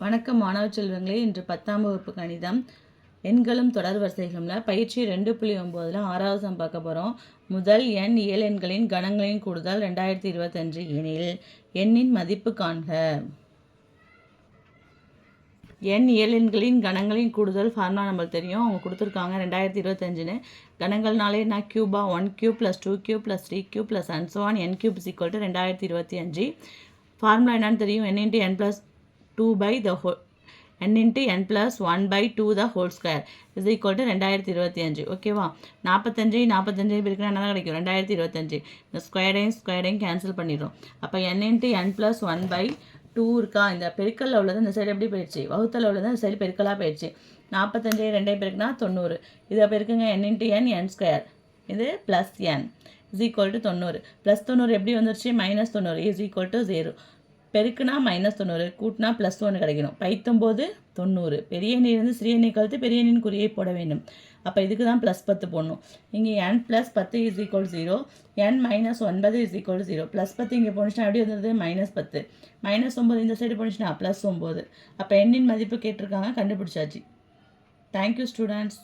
வணக்கம் மாணவ செல்வங்களே இன்று பத்தாம் வகுப்பு கணிதம். எண்களும் தொடர் வரிசைகளும்ல. பயிற்சி ரெண்டு புள்ளி ஒம்போதில் ஆறாவது சம் பார்க்க போகிறோம் முதல் எண் இயல் எண்களின் கணங்களின் கூடுதல் ரெண்டாயிரத்தி இருபத்தஞ்சு எனில் எண்ணின் மதிப்பு காண்க. எண் இயல் எண்களின் கணங்களின் கூடுதல் ஃபார்முலா நம்மளுக்கு தெரியும். அவங்க கொடுத்துருக்காங்க ரெண்டாயிரத்தி இருபத்தஞ்சுன்னு. கணங்கள்னாலே நான் Cuba one cube plus two cube plus three cube plus and one n cube equal to ரெண்டாயிரத்தி இருபத்தி அஞ்சு. ஃபார்முலா என்னன்னு தெரியும். N into n plus two by the whole n into n plus one by two the whole square is equal to ரெண்டாயிரத்தி இருபத்தி அஞ்சு. ஓகேவா நாற்பத்தஞ்சு நாற்பத்தஞ்சு பிரிக்கினா என்ன கிடைக்கும்? ரெண்டாயிரத்தி இருபத்தஞ்சு இந்த ஸ்கொயரையும் ஸ்கொயரையும் கேன்சல் பண்ணிடுறோம் அப்போ n into n plus one by two இருக்கா? இந்த பெருக்கல்ல உள்ளது இந்த சைடு எப்படி போயிடுச்சு? வகுத்தல உள்ளது இந்த சைடு பெருக்கலாக போயிடுச்சு. நாற்பத்தஞ்சு ரெண்டே பெருக்குனா தொண்ணூறு. இதை பெருக்குங்க n into n n square இது plus n is equal to தொண்ணூறு. ப்ளஸ் தொண்ணூறு எப்படி வந்துருச்சு? மைனஸ் தொண்ணூறு. இஸ் ஈக்குவல் டு ஜீரோ பெருக்குனா மைனஸ் தொண்ணூறு கூட்டினா ப்ளஸ் ஒன்று கிடைக்கணும். பைத்தொம்போது தொண்ணூறு. பெரிய எண்ணிலிருந்து சிறிய எண்ணெய் கழுத்து பெரிய எண்ணின் குறியை போட வேண்டும். அப்போ இதுக்கு தான் ப்ளஸ் பத்து போடணும். இங்கே என் ப்ளஸ் பத்து is equal zero n minus ஒன்பது இஸ் ஈக்குவல் ஜீரோ ப்ளஸ் பத்து இங்கே போணுச்சுன்னா எப்படி வந்தது? மைனஸ் பத்து. மைனஸ் ஒம்பது இந்த சைடு போணுச்சுன்னா ப்ளஸ் ஒம்பது அப்போ எண்ணின் மதிப்பு கேட்டிருக்காங்க கண்டுபிடிச்சாச்சு. Thank you students